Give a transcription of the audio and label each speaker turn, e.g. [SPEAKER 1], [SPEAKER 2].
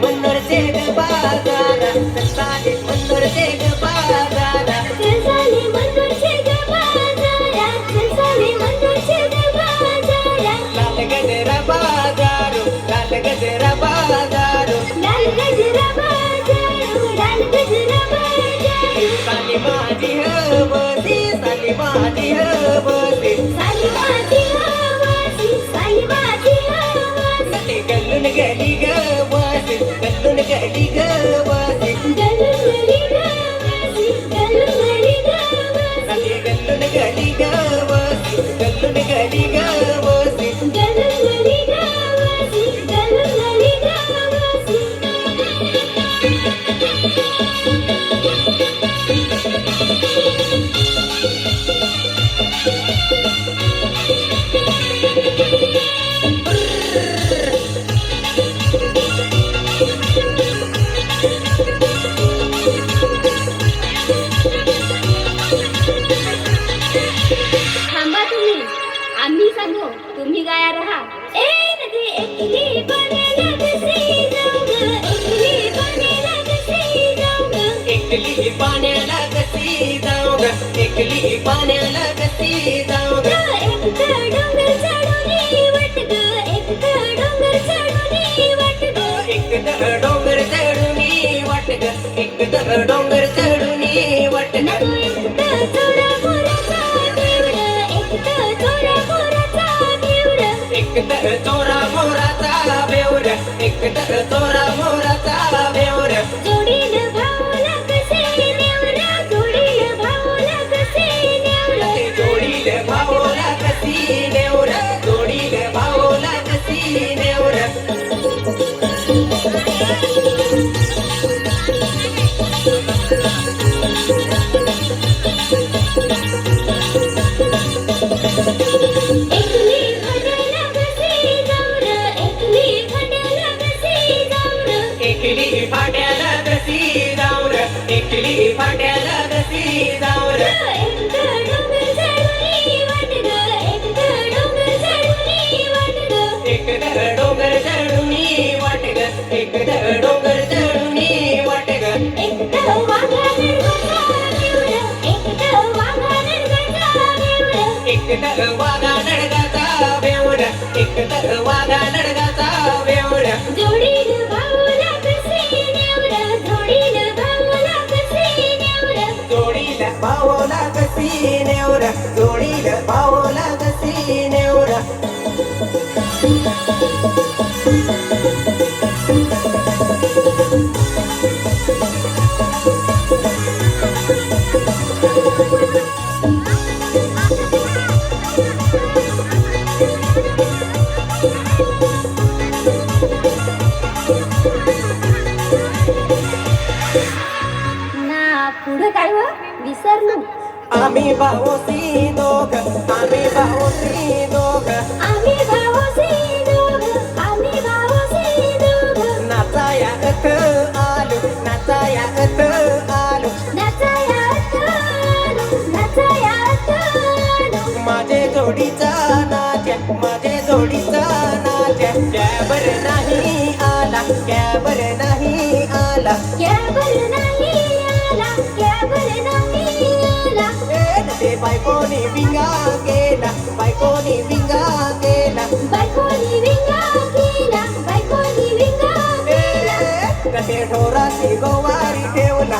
[SPEAKER 1] Cuando eres
[SPEAKER 2] साली माझी हवसी साली माझी हवसी
[SPEAKER 1] साली माझी आम्ही सांगू तुम्ही गाया राहा. ए नदी एकली बनेला कशी जाऊ ग एकली बनेला कशी जाऊ ग
[SPEAKER 2] एकली पाण्याला कशी जाऊ ग एकली पाण्याला कशी जाऊ ग
[SPEAKER 1] एक डोंगर चढून वाट ग एक डोंगर चढून वाट ग
[SPEAKER 2] एक डोंगर एक दर
[SPEAKER 1] चोरा मोराचा
[SPEAKER 2] बेवर एक दर चोरा जाऊर एकली फाट्याला कशी जाऊर
[SPEAKER 1] एक डोंगर चढून वाट ग एक डोंगर चढून वाट ग
[SPEAKER 2] एक दर डोंगर चढून वाट ग एक
[SPEAKER 1] पुढं काय हो विसरलो
[SPEAKER 2] आम्ही भाऊसी दोघ आम्ही भाऊसी दोघ
[SPEAKER 1] नाचायात आलो,
[SPEAKER 2] माझे जोडीचा नाच माझे जोडीचा कॅबर नाही आला कॅबर नाही आला
[SPEAKER 1] नाही
[SPEAKER 2] ते बायकोनी बिंगा केला बायकोनी बिंगा हे ढोराची गोवारी ठेवला